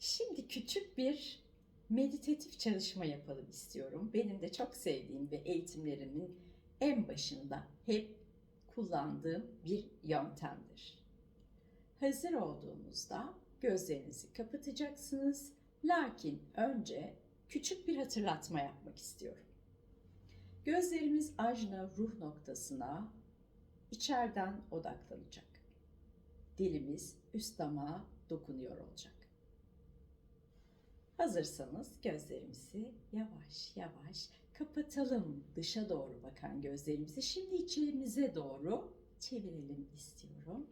Şimdi küçük bir meditatif çalışma yapalım istiyorum. Benim de çok sevdiğim ve eğitimlerimin en başında hep kullandığım bir yöntemdir. Hazır olduğunuzda gözlerinizi kapatacaksınız. Lakin önce küçük bir hatırlatma yapmak istiyorum. Gözlerimiz ajna ruh noktasına içeriden odaklanacak. Dilimiz üst damağa dokunuyor olacak. Hazırsanız gözlerimizi yavaş yavaş kapatalım. Dışa doğru bakan gözlerimizi şimdi içimize doğru çevirelim istiyorum.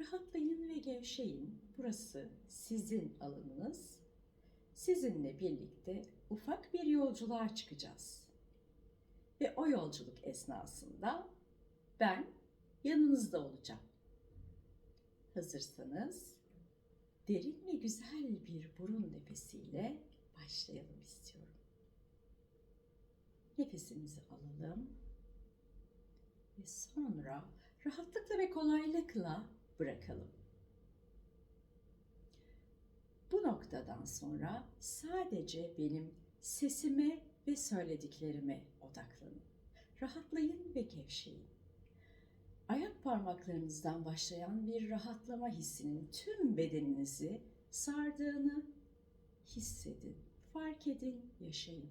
Rahatlayın ve gevşeyin. Burası sizin alanınız. Sizinle birlikte ufak bir yolculuğa çıkacağız. Ve o yolculuk esnasında ben yanınızda olacağım. Hazırsanız derin ve güzel bir burun nefesiyle başlayalım istiyorum. Nefesimizi alalım ve sonra rahatlıkla ve kolaylıkla bırakalım. Bu noktadan sonra sadece benim sesime ve söylediklerime odaklanın. Rahatlayın ve gevşeyin. Ayak parmaklarınızdan başlayan bir rahatlama hissinin tüm bedeninizi sardığını hissedin, fark edin, yaşayın.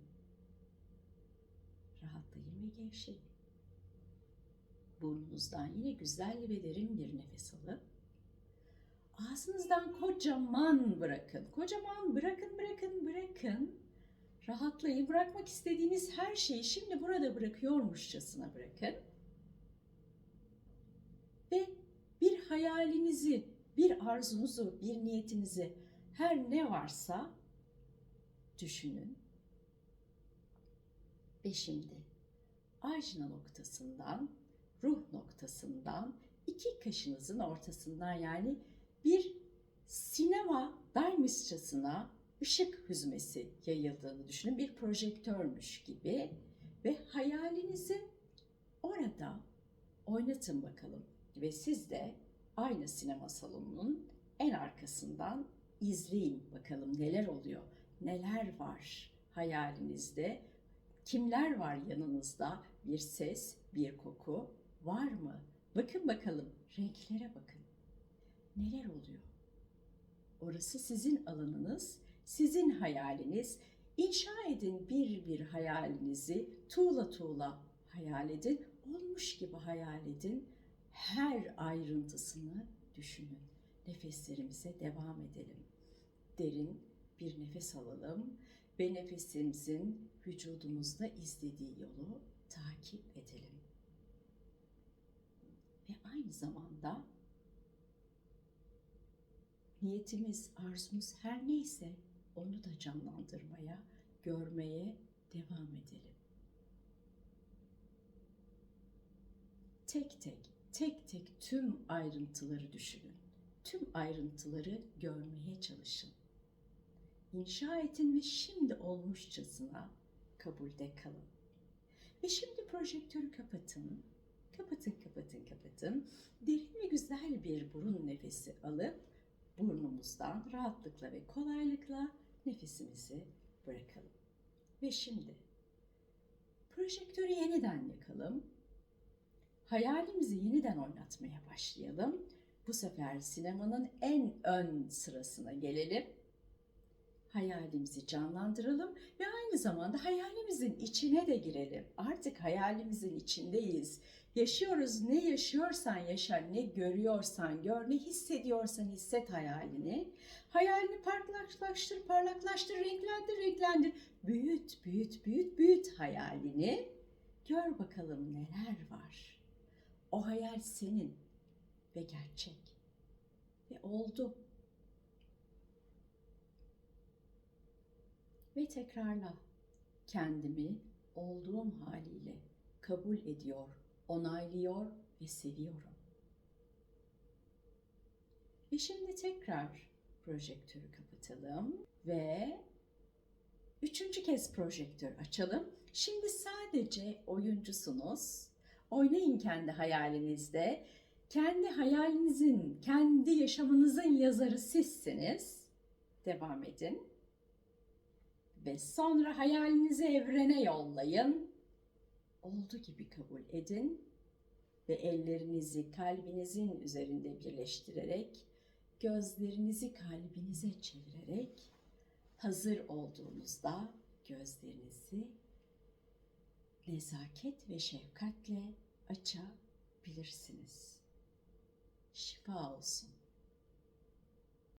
Rahatlayın ve gevşeyin. Burnunuzdan yine güzel ve derin bir nefes alıp ağzınızdan kocaman bırakın. Kocaman bırakın, bırakın, bırakın. Rahatlayın. Bırakmak istediğiniz her şeyi şimdi burada bırakıyormuşçasına bırakın. Ve bir hayalinizi, bir arzunuzu, bir niyetinizi her ne varsa düşünün. Ve şimdi ajna noktasından, ruh noktasından, iki kaşınızın ortasından yani bir sinema daymışçasına ışık hüzmesi yayıldığını düşünün. Bir projektörmüş gibi ve hayalinizi orada oynatın bakalım. Ve siz de aynı sinema salonunun en arkasından izleyin bakalım neler oluyor, neler var hayalinizde, kimler var yanınızda, bir ses, bir koku var mı? Bakın bakalım, renklere bakın. Neler oluyor? Orası sizin alanınız, sizin hayaliniz. İnşa edin bir bir hayalinizi, tuğla tuğla hayal edin, olmuş gibi hayal edin. Her ayrıntısını düşünün. Nefeslerimize devam edelim. Derin bir nefes alalım ve nefesimizin vücudumuzda izlediği yolu takip edelim. Ve aynı zamanda niyetimiz, arzumuz her neyse onu da canlandırmaya, görmeye devam edelim. Tek tek, tek tek tüm ayrıntıları düşünün. Tüm ayrıntıları görmeye çalışın. İnşa edin ve şimdi olmuşçasına kabulde kalın. Ve şimdi projektörü kapatın. Kapatın, kapatın, kapatın. Derin ve güzel bir burun nefesi alıp burnumuzdan rahatlıkla ve kolaylıkla nefesimizi bırakalım. Ve şimdi projektörü yeniden yakalım. Hayalimizi yeniden oynatmaya başlayalım. Bu sefer sinemanın en ön sırasına gelelim. Hayalimizi canlandıralım ve aynı zamanda hayalimizin içine de girelim. Artık hayalimizin içindeyiz. Yaşıyoruz ne yaşıyorsan yaşa, ne görüyorsan gör, ne hissediyorsan hisset hayalini. Hayalini parlaklaştır, parlaklaştır, renklendir, renklendir. Büyüt, büyüt, büyüt, büyüt hayalini. Gör bakalım neler var. O hayal senin ve gerçek. Ve oldu. Ve tekrarla. Kendimi olduğum haliyle kabul ediyor, onaylıyor ve seviyorum. Ve şimdi tekrar projektörü kapatalım ve üçüncü kez projektör açalım. Şimdi sadece oyuncusunuz. Oynayın kendi hayalinizde. Kendi hayalinizin, kendi yaşamınızın yazarı sizsiniz. Devam edin. Ve sonra hayalinizi evrene yollayın. Oldu gibi kabul edin. Ve ellerinizi kalbinizin üzerinde birleştirerek, gözlerinizi kalbinize çevirerek, hazır olduğunuzda gözlerinizi nezaket ve şefkatle açabilirsiniz. Şifa olsun.